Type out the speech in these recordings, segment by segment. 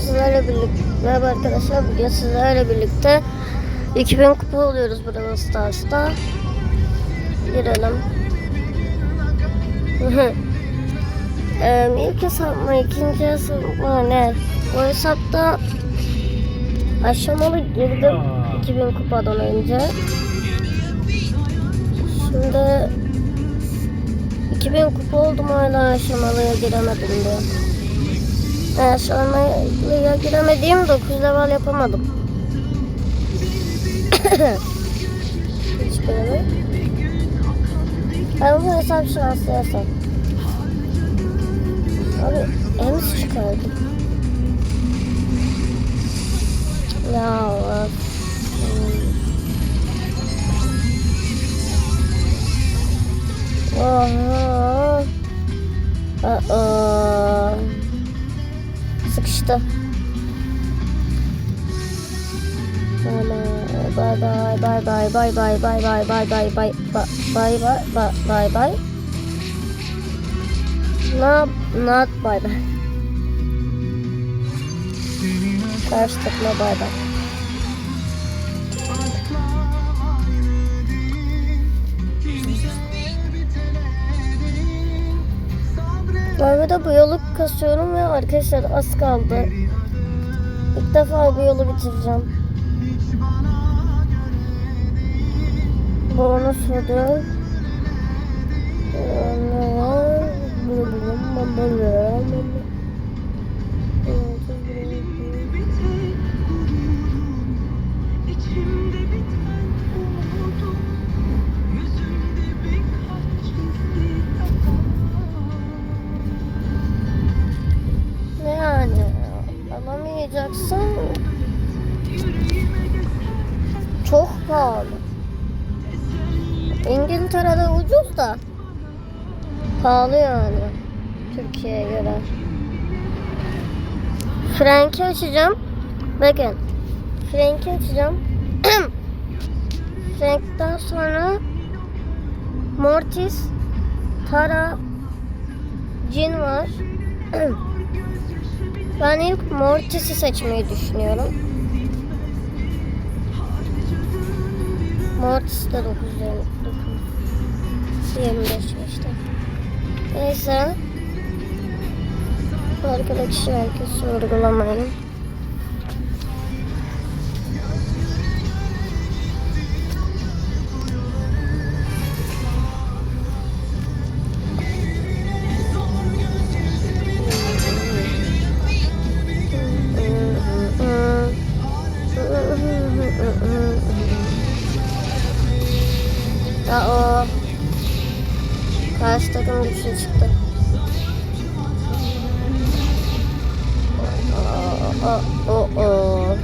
Sizlerle birlikte merhaba arkadaşlar bugün sizlerle birlikte 2000 kupa oluyoruz Brawl Stars'ta. Girelim. ee, ilk hesap mı ikinci hesap mı ne? Bu hesapta aşamalı girdim 2000 kupadan önce. Şimdi 2000 kupa oldum hala aşamalıya giremedim diyor. Ee, Aşamalıya giremediğim 9 level yapamadım. Hiç giremedim. Ben bu hesap şanslı hesap. Abi Ems çıkardı. Ya of. Oha. Aa. Sıkıştı. Bye bye bye bye bye bye bye bye bye bye bye bye bye bye bye bye bye Not not bye bye. Karıştırma bye bye. Bu arada bu yolu kasıyorum ve arkadaşlar az kaldı. İlk defa bu yolu bitireceğim. Bonus ödül. İçimde da pahalı yani Türkiye'ye göre. Frank'i açacağım. Bakın. Frank'i açacağım. Frank'ten sonra Mortis, Tara, Jin var. ben ilk Mortis'i seçmeyi düşünüyorum. Mortis de 9 25 işte. Neyse. Arkadaki şarkı sorgulamayın. Karşı takım güçlü çıktı. O o o.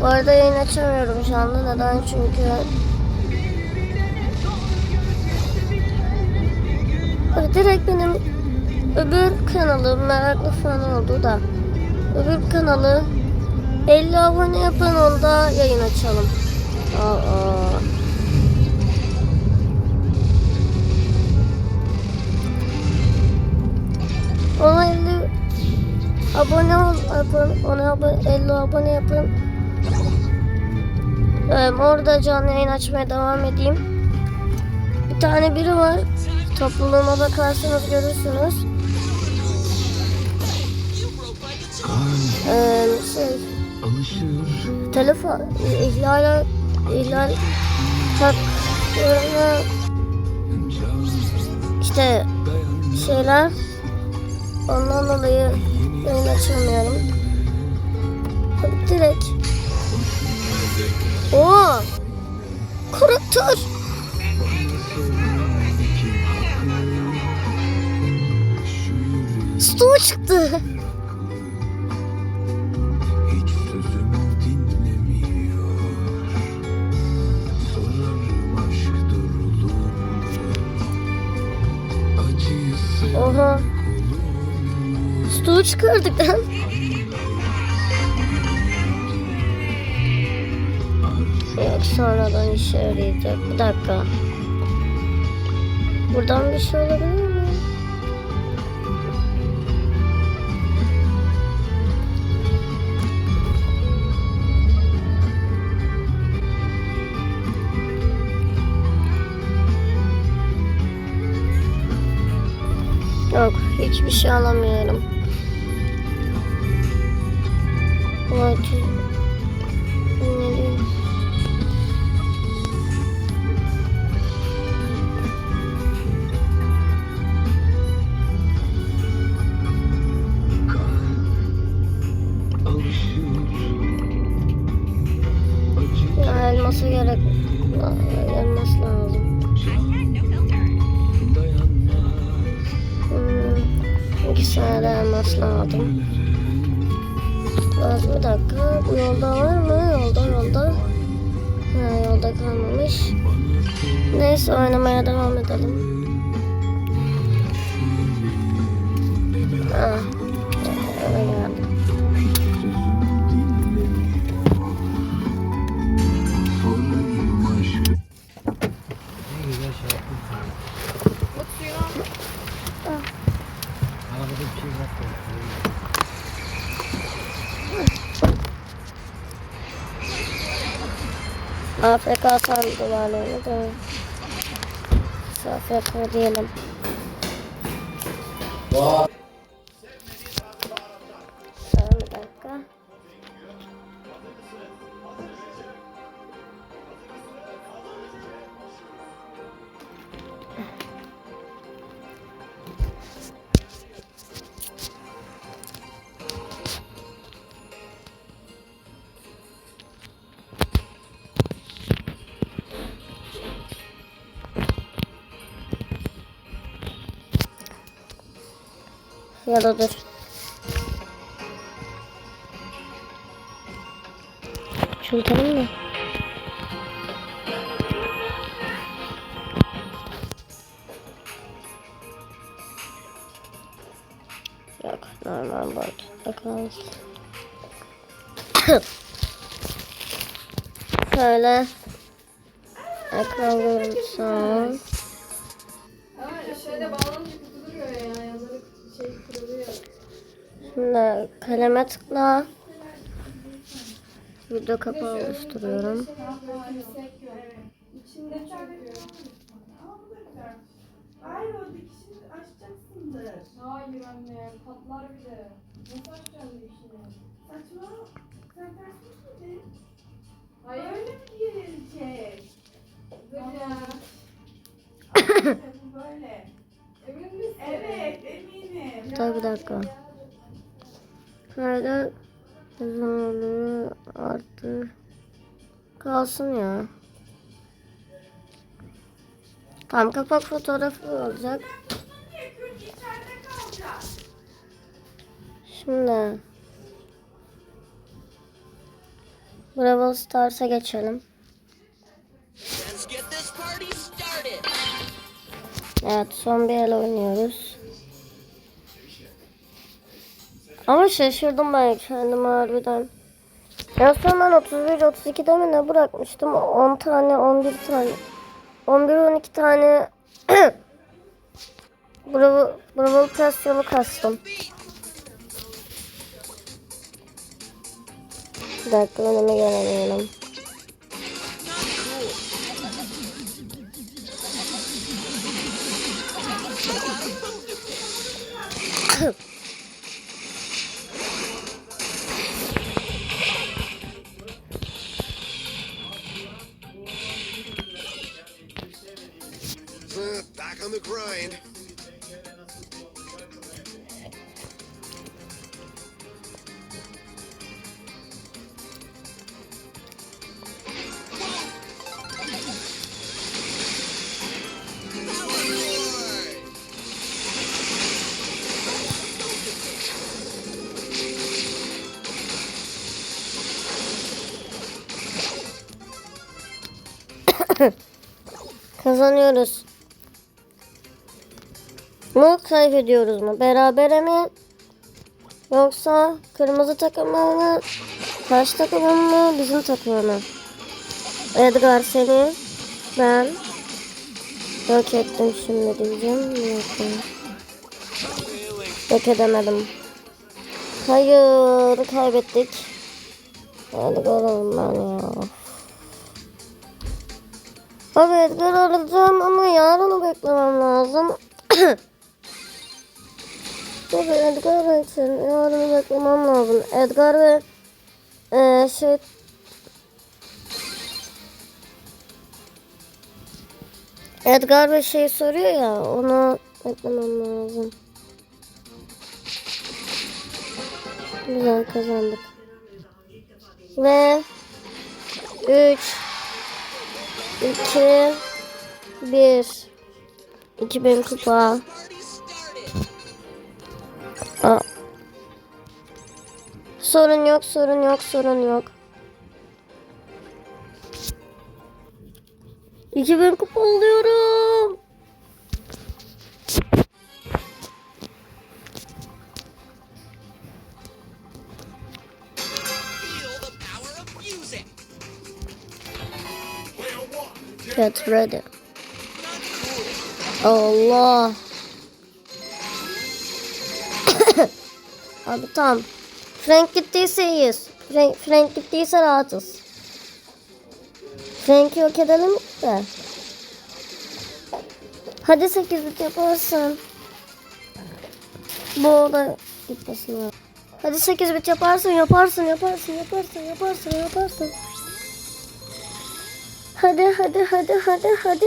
Bu arada yayın açamıyorum şu anda. Neden? Çünkü direkt benim öbür kanalı meraklı falan oldu da öbür kanalı 50 abone yapın onda yayın açalım. Yapın. Ona abone, 50 abone yapın. Ee, orada canlı yayın açmaya devam edeyim. Bir tane biri var. Topluluğuma bakarsanız görürsünüz. Ee, şey, telefon ihlal ihlal tak işte şeyler ondan dolayı yayın açamıyorum. Direkt. Oo. Kurutur. Stoğu çıktı. Oha. Stoğu çıkardık lan. belki sonradan işe yarayacak. Bir dakika. Buradan bir şey olabilir mi? Yok, hiçbir şey alamıyorum. Ama AFK sandılar öyle de. AFK diyelim. Tamam Ya da dur. Çürütelim mi? Yok normal boyutta kalsın. Şöyle ekran görüntüsü Şimdi kaleme tıkla. Video kapağı oluşturuyorum. Hayır o dikişini açacaksındır. Hayır anne patlar bir de. Nasıl açacağım dişini? Saçma. Sen ters miydin? Hayır. Öyle mi girilecek? Bu böyle. Emin misin? Evet eminim. Dur bir dakika. Kayda uzunluğu arttı. Kalsın ya. Tam kapak fotoğrafı olacak. Şimdi Bravo Stars'a geçelim. Evet son bir el oynuyoruz. Ama şaşırdım ben kendime harbiden. En son ben 31-32'de mi ne bırakmıştım? 10 tane 11 tane 11-12 tane Bravo, Bravo Press yolu kastım. Bir dakika önüme gelemeyelim. On the grind. Kazanıyoruz. Mu kaybediyoruz mu? Berabere mi? Yoksa kırmızı takımı mı? Karşı takımı mı? Bizim takımı mı? Edgar seni ben yok ettim şimdi diyeceğim. Yok, yok edemedim. Hayır kaybettik. Gol ben ya. Abi Edgar alacağım ama yarın beklemem lazım. Dur Edgar için yarını beklemem lazım. Edgar ve eee şey Edgar ve şey soruyor ya onu beklemem lazım. Güzel kazandık. Ve 3 2 1 2000 kupa. Aa. Sorun yok, sorun yok, sorun yok. 2000 kupa alıyorum. Get ready. Allah. Abi tamam. Frank gittiyse iyiyiz. Frank, Frank gittiyse rahatız. Frank'i yok edelim de. Hadi 8 bit yaparsın. Bu da gitmesin ya. Hadi 8 bit yaparsın, yaparsın, yaparsın, yaparsın, yaparsın, yaparsın. Hadi, hadi, hadi, hadi, hadi.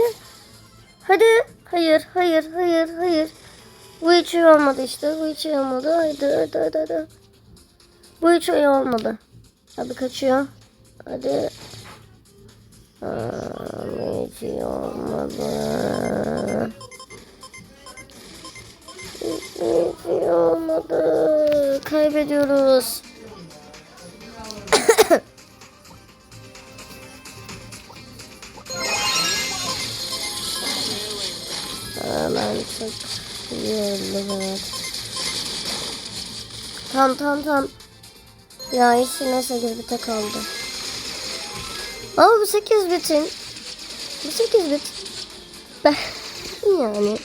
Hadi. Hayır, hayır, hayır, hayır. Bu hiç olmadı işte. Bu hiç olmadı. Hadi, hadi, hadi, hadi. Bu hiç olmadı. Abi kaçıyor. Hadi. Aa, bu hiç olmadı. Hiç olmadı. Kaybediyoruz. Evet. Tamam tamam tamam. Ya işine 8 bite kaldı. Ama bu 8 bitin. Bu 8 bit. Ben yani.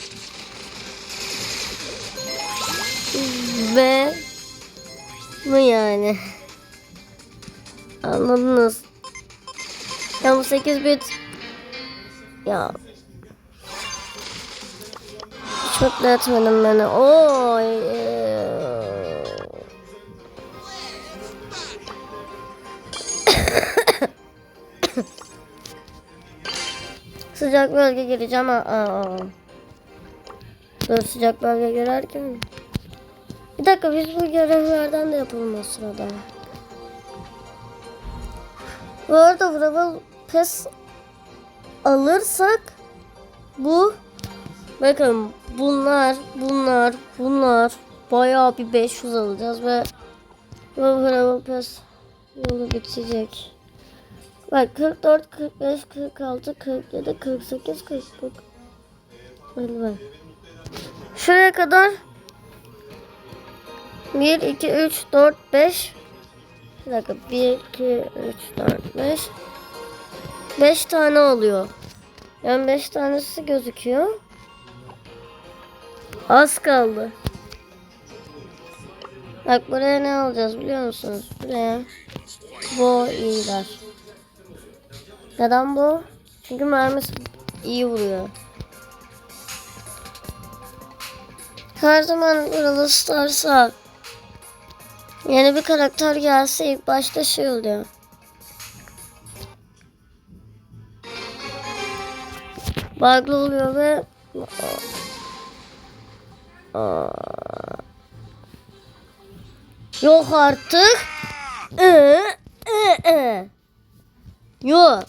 Ve bu yani. Anladınız. Ya bu 8 bit. Ya etmedin beni. Oy. sıcak bölge gireceğim. Aa. Dur sıcak bölge girerken. Bir dakika biz bu görevlerden de yapalım o sırada. Bu arada Brawl Pass alırsak bu bakın bunlar bunlar bunlar bayağı bir 500 alacağız ve Pass yolu bitecek. Bak 44, 45, 46, 47, 48, 49. Hadi bak. Şuraya kadar 1, 2, 3, 4, 5 Bir dakika 1, 2, 3, 4, 5 5 tane oluyor. Yani 5 tanesi gözüküyor. Az kaldı. Bak buraya ne alacağız biliyor musunuz? Buraya bu iyiler. Neden bu? Çünkü mermisi iyi vuruyor. Her zaman Brawl Stars'a yeni bir karakter gelse ilk başta şey oluyor. Bug'lı oluyor ve Yok artık. Ee, ee, ee. Yok.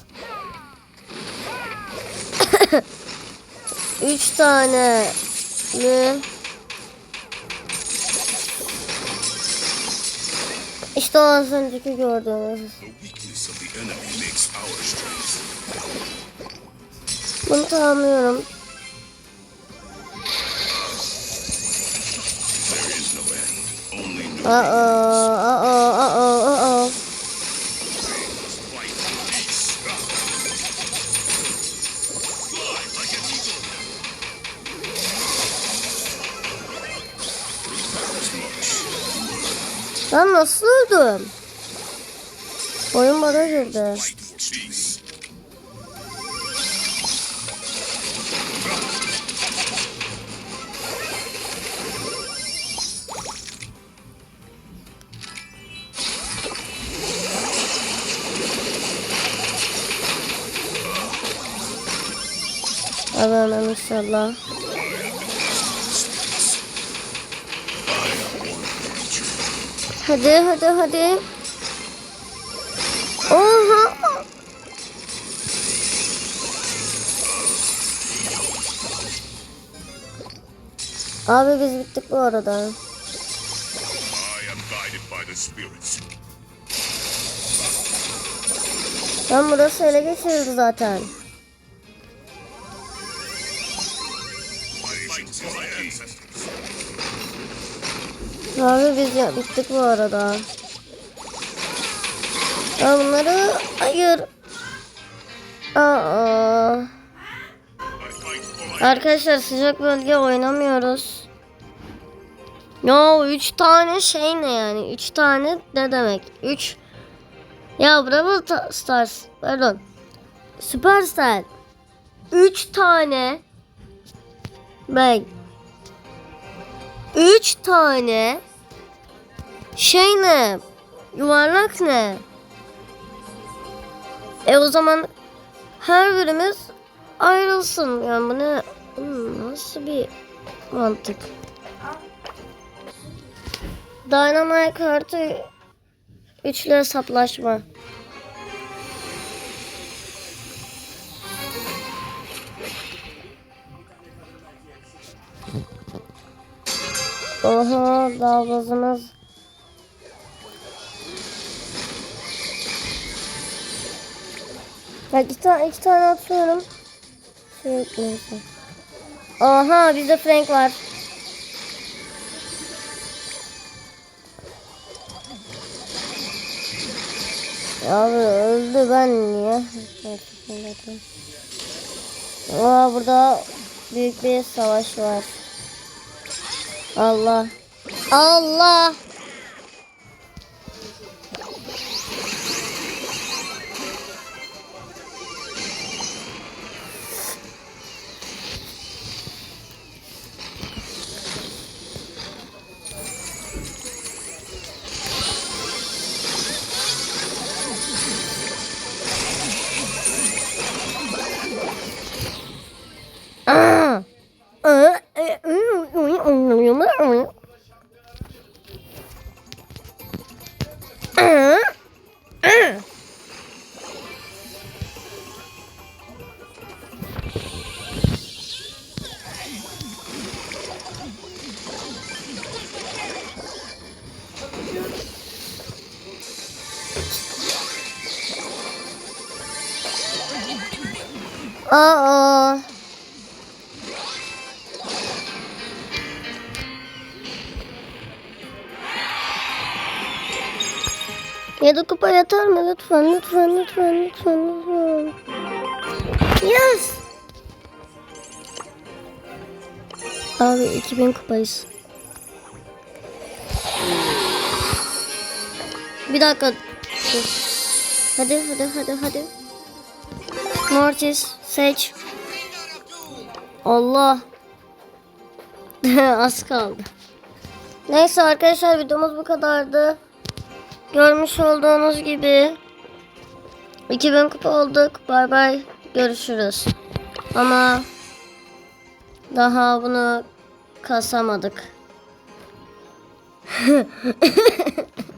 Üç tane mi? İşte az önceki gördüğünüz. Bunu tamamlıyorum. Aa, aa, aa, aa. Ben nasıl öldüm? Oyun bana girdi. Hemen inşallah. Hadi hadi hadi. Oha. Abi biz bittik bu arada. Ben burası ele geçirildi zaten. Abi biz ya, bittik bu arada. Ya bunları hayır. Aa. Arkadaşlar sıcak bölge oynamıyoruz. Ya üç tane şey ne yani? Üç tane ne demek? Üç. Ya Ta- Stars. Pardon. Superstar. Üç tane. Bak. Üç tane. Şey ne? Yuvarlak ne? E o zaman her birimiz ayrılsın. Yani bu ne? Hmm, nasıl bir mantık? Dynamite artı üçlü hesaplaşma. Oha dalgazımız. Bak iki tane, iki tane atıyorum. Şey neyse. Aha bizde Frank var. Abi öldü ben niye? Aa burada büyük bir savaş var. Allah. Allah. Aa. Yedi kupa yeter mi? Lütfen, lütfen, lütfen, lütfen, lütfen. Yes! Abi 2000 kupayız. Bir dakika. Hadi, hadi, hadi, hadi. Mortis, seç. Allah. Az kaldı. Neyse arkadaşlar videomuz bu kadardı. Görmüş olduğunuz gibi 2000 kupa olduk. Bay bay. Görüşürüz. Ama daha bunu kasamadık.